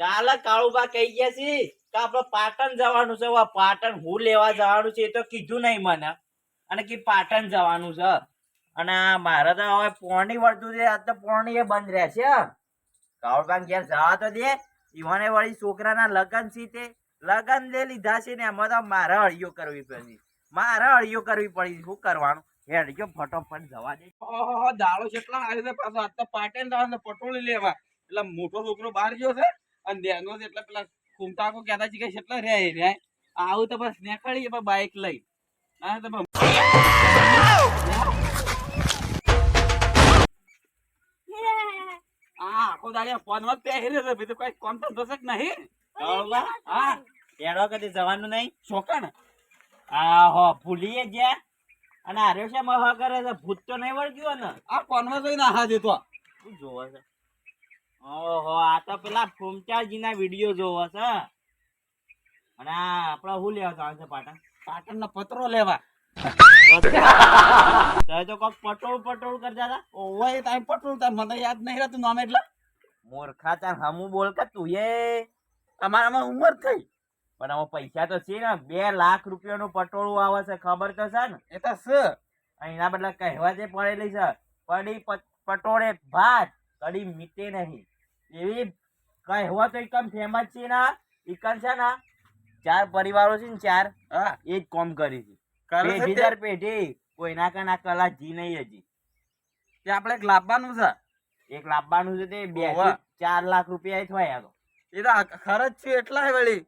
કાલે કાળુબા કહી ગયા છે કે આપણે પાટણ જવાનું છે. પાટણ હું લેવા જવાનું છે એ તો કીધું નહીં મને. અને કે પાટણ જવાનું છે. અને મારે તો હવે પોણી વળતું છે. આજ તો પોણી એ બંધ રહેશે કાળુબા ઘેર જવા તો દે. ઈવાને વળી છોકરાના લગન છે તે. લગન લે લીધા છે ને એમાં તો મારે અળિયો કરવી પડી મારે અળિયો કરવી પડી શું કરવાનું? હેડજો ફટોફટ જવા દે. દાડો કેટલા આવ્યો છે પાછો. આજ તો પાટણ જવાનું પટોળી લેવા. એટલે મોટો છોકરો બહાર ગયો છે. અને દેનો એટલે પેલા કુમટાકો કહેતા છે કે કેટલા રે રે. આવું તો બસ નેખાડી પણ બાઈક લઈ. ના તો આખો દાડે ફોનમાં પહેરી છે. બીજું કઈ કોમ ધંધો છે કે નહીં? હા. હેડો કદી જવાનું નહીં? શોખણ આ હો ભૂલીએ ગયા અને આર્યો છે મહા કરે છે? ભૂત તો નહીં વળગ્યો ને. આ ફોનમાં જોઈને હા દેતો જોવા છે? ઓહો આ તો પેલા ફૂમચાજી ના વીડિયો જોવો છે. અને આપડે શું લેવા જવાનું છે પાટણ? પાટણનો પત્રો લેવા. તો તો કોક પટોળ પટોળ કરતા હતા? ઓવે એ ટાઈમ પટોળ તા મને યાદ નહીં રહેતું નામ એટલે. મૂર્ખા તાર હમું બોલ કે તું એ? અમારામાં ઉંમર થઈ. પણ આમાં પૈસા તો છે ને બે લાખ રૂપિયાનું પટોળું આવે છે ખબર તો છે ને? એ તો છે. એના બદલે કહેવા જે પડેલી છે પડી પટોળે ભાત કડી મીતે નહીં. એવી કહેવા તો એકદમ ફેમસ છે ના. એકમ છે ના. ચાર પરિવારો છે ને ચાર. હા. એ જ કોમ કરી છે. પેઢી. દર પેઢી કોઈના કના કલા જી નહીં હજી. તે આપણે એક લાભવાનું છે. એક લાભવાનું છે તે બે ચાર લાખ રૂપિયા થયા આ તો. એ તો ખરચ છે એટલા હે વળી.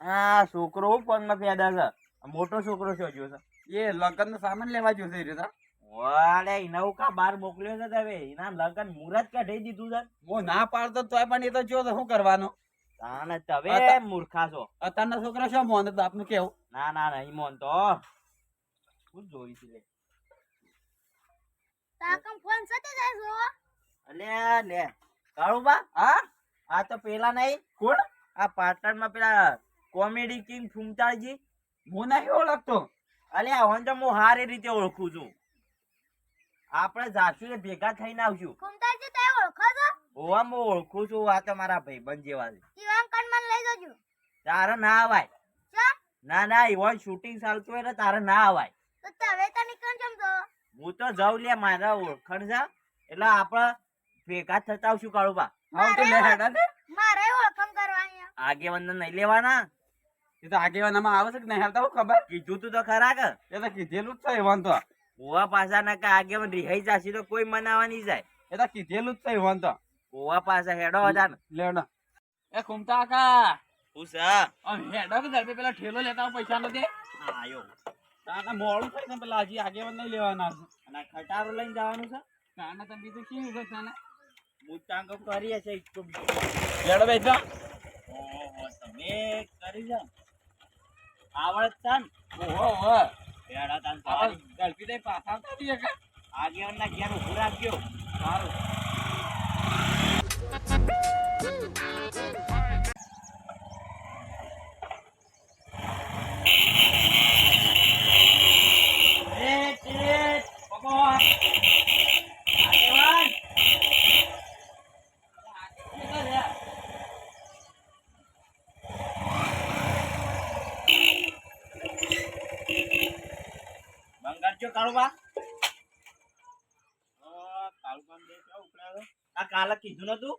આ છોકરો પણ પેદા છે. મોટો છોકરો છે હજુ છે એ લગ્ન નો સામાન લેવા છે એ રીતે વાડે નવ કા બાર મોકલ્યો છે તમે? એના લગન મુહૂર્ત કાઢી દીધું છે? મો ના પાડતો તોય પણ એ તો જો શું કરવાનો? તાને તમે મૂર્ખા છો. અત્યારના છોકરા શું મોન તો આપનું કેવું? ના ના નહીં મોન તો. શું જોઈ છે તાકમ ફોન સતે જાજો અલે અલ્યા લે. કાળુબા હા? આ તો પેલા નહીં કોણ? આ પાટણમાં પેલા કોમેડી કિંગ ફૂમતાળજી હું નહીં ઓળખતો. અલ્યા હવે તો હું સારી રીતે ઓળખું છું. આપણે જાશું ને ભેગા થઈને આવશું. કુંતાજી તે ઓળખો છો? ઓવા હું ઓળખું છું આ તમારા મારા ભાઈબંધ જેવા છે. ઈવાન કણ મને લઈ જજો. તારે ના આવાય. ના ના ઈવન શૂટિંગ ચાલતું હોય ને તારે ના આવાય. તો તમે તો નીકળ જમ તો. હું તો જાઉં લે મારા ઓળખણ છે. એટલે આપણે ભેગા થતા આવશું કાળુબા. હા તો લે હેડા મારે ઓળખમ કરવાની આગેવાન નહીં લેવાના. એ તો આગેવાનામાં આવે છે કે નહીં હાલતા હું ખબર. કીધું તું તો ખરા કે. એ તો કીધેલું જ છે એવાન તો. ઓવા પાછા ના કે આગે રિહાઈ જાશી તો કોઈ મનાવાની જાય. એ તો કીધેલું જ થઈ એવાન તો. ઓવા પાછા હેડો હતા ને લેડો એ ખુમતા કા હું છે આમ હેડો કે ઝડપે પેલા ઠેલો લેતા આવો પૈસા નો દે આયો. કાકા મોડું થાય ને પેલા હજી આગે નહીં લેવાના છે અને ખટારો લઈને જવાનું છે? તાના તો બીજું શું છે તાના મુટાંકો કરી છે એક તો લેડો બેસો ઓહો તમે કરી જાવ આવડત છે ને? ઓહો ઓહો. હેડા તાન પાછા આવતા રહીએ કે? આગેવાન ના ઘેર ઉભું રાખજો. સારું એ એ પપ્પો આગેવાન બંગાળજો આ કાલે કીધું નતું?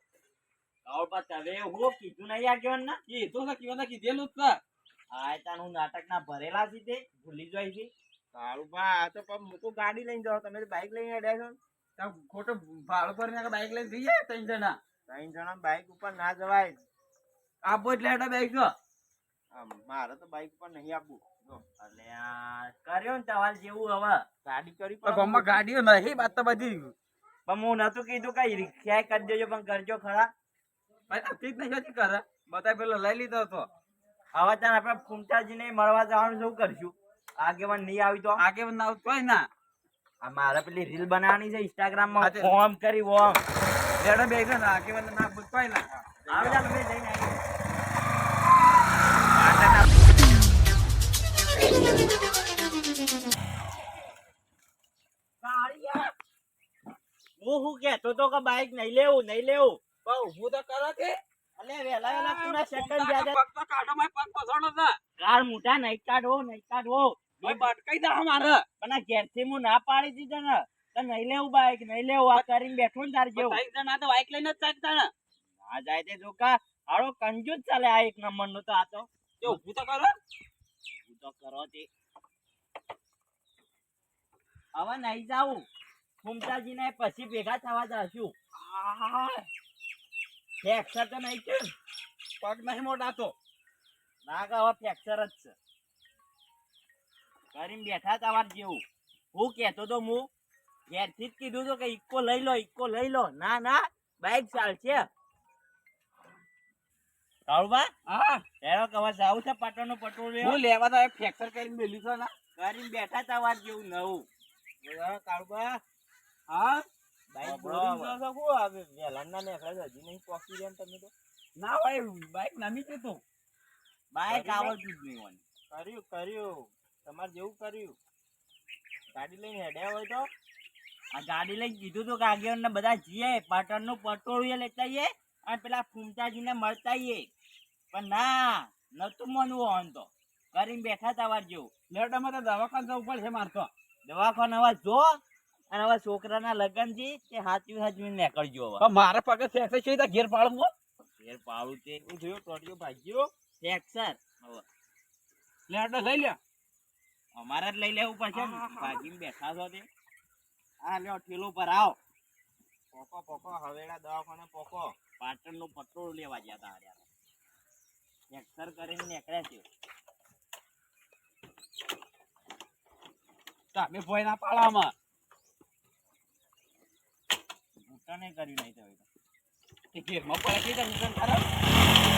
કાળુબા તમે હું કીધું નહીં આગેવાન ના? કીધું તો કીધું કીધેલું જ આ તાનું નાટક ના ભરેલા છે તે ભૂલી જાય છે. કાળુબા આ તો પણ મૂકો ગાડી લઈને જાઓ તમે બાઈક લઈને અડ્યા છો ખોટો ભાડું ભરીને બાઈક લઈને જઈએ ત્રણ જણા? ત્રણ જણા બાઈક ઉપર ના જવાય. આપો એટલે હેડા બાઈક છો મારે તો બાઈક ઉપર નહીં આપવું. કર્યો ને સવાલ જેવું હવે. ગાડી કરી પણ ગામમાં ગાડીઓ નહીં વાત તો બધી પણ હું નતું કીધું કઈ રિક્ષા કરી દેજો પણ કરજો ખરા. ભાઈ જ નહીં કરે બધા પેલો લઈ લીધો હતો. હવે ત્યાં આપણે ફૂમતાજી ને મળવા જવાનું શું કરશું? આગેવાન નહીં આવી તો? આગે ના આવતો ના. આ મારે પેલી રીલ બનાવવાની છે ઇન્સ્ટાગ્રામમાં. ઓમ કરી ઓમ બેઠો બેઠો ના આગે ના પૂછતો ના. આવે જઈને કહેતો તો કે બાઈક નહીં લેવું નહીં લેવું. પણ ઊભું તો કરો કે અલે વેલા વેલા તુના સેકન્ડ પગ જ્યાદા કાઢો માય પગ પછાડો ના કાર મોટા નહીં કાઢો નહીં કાઢો મેં બટકાઈ દા મારે. પણ આ ઘેરથી હું ના પાડી દીધા ને તો નહીં લેવું બાઈક નહીં લેવું આ કરીને બેઠો ને તાર જેવું. ત્રણ ના તો બાઈક લઈને જ ચાલતા ને. આ જાય તે જોકા હારો કંજૂસ ચાલે આ એક નંબરનું તો આ તો. જો ઊભું તો કરો? હું તો કરો તે. હવે નહીં જાવું ફૂમતાજી ને પછી ભેગા થવા જશું. ફ્રેક્ચર તો નહીં છે પગ નહીં મોટા તો ના કે હવે ફ્રેક્ચર જ છે. કરીને બેઠા તમાર જેવું. હું કહેતો તો હું ઘેરથી જ કીધું તો કે ઇક્કો લઈ લો ઇક્કો લઈ લો. ના ના બાઈક ચાલશે. કાળુબા હા. એનો કવા જાવું છે પાટણનો પટોળ હું લેવા તો ફ્રેક્ચર કરીને મેલ્યું છે ના. કરીને બેઠા તમાર જેવું નવું. કાળુબા હા? બાઈક બરો, દોરી બરો. જો છો વેલાના નેકળે છે, હજી નહીં પહોંચી રહ્યા ને તમે તો? ના ભાઈ બાઈક નમી છે બાઈક આવડતું જ નહીં મને કર્યું કર્યું. તમારે જેવું કર્યું. ગાડી લઈને હેડ્યા હોય તો? આ ગાડી લઈને કીધું તો કે આગેવાન બધા જઈએ પાટણનું પટોળું લેતા આવીએ અને પેલા ફૂમતાજીને મળતા આવીએ. પણ ના નતું મનવું હોન તો. કરીને બેઠા તમાર જેવું. લેટામાં તો દવાખાને જવું પડશે મારતો દવાખાના જો અને હવે છોકરાના લગ્ન છે તે હાચવી હાચવી નીકળજો હવે. મારા પગે ફેક્સર છે ત્યાં ઘેર પાડું ઘેર પાડું તે હું જોયો ટોટિયો ભાગ્યો ફેક્સર હવે. લેટો લઈ લે. અમારા જ લઈ લેવું પડશે ભાગીને બેઠા છો તે. આ લ્યો ઠેલો પર આવો. પોકો પોકો હવેડા દવાખાને પોકો. પાટણનો પટોળું લેવા ગયા તા હાર્યા ફ્રેક્ચર કરીને નીકળ્યા છે. તમે ભોય ના પાડવામાં ઘૂંટણે કરી નહીં હોય કે ટેન્શન ખરાબ.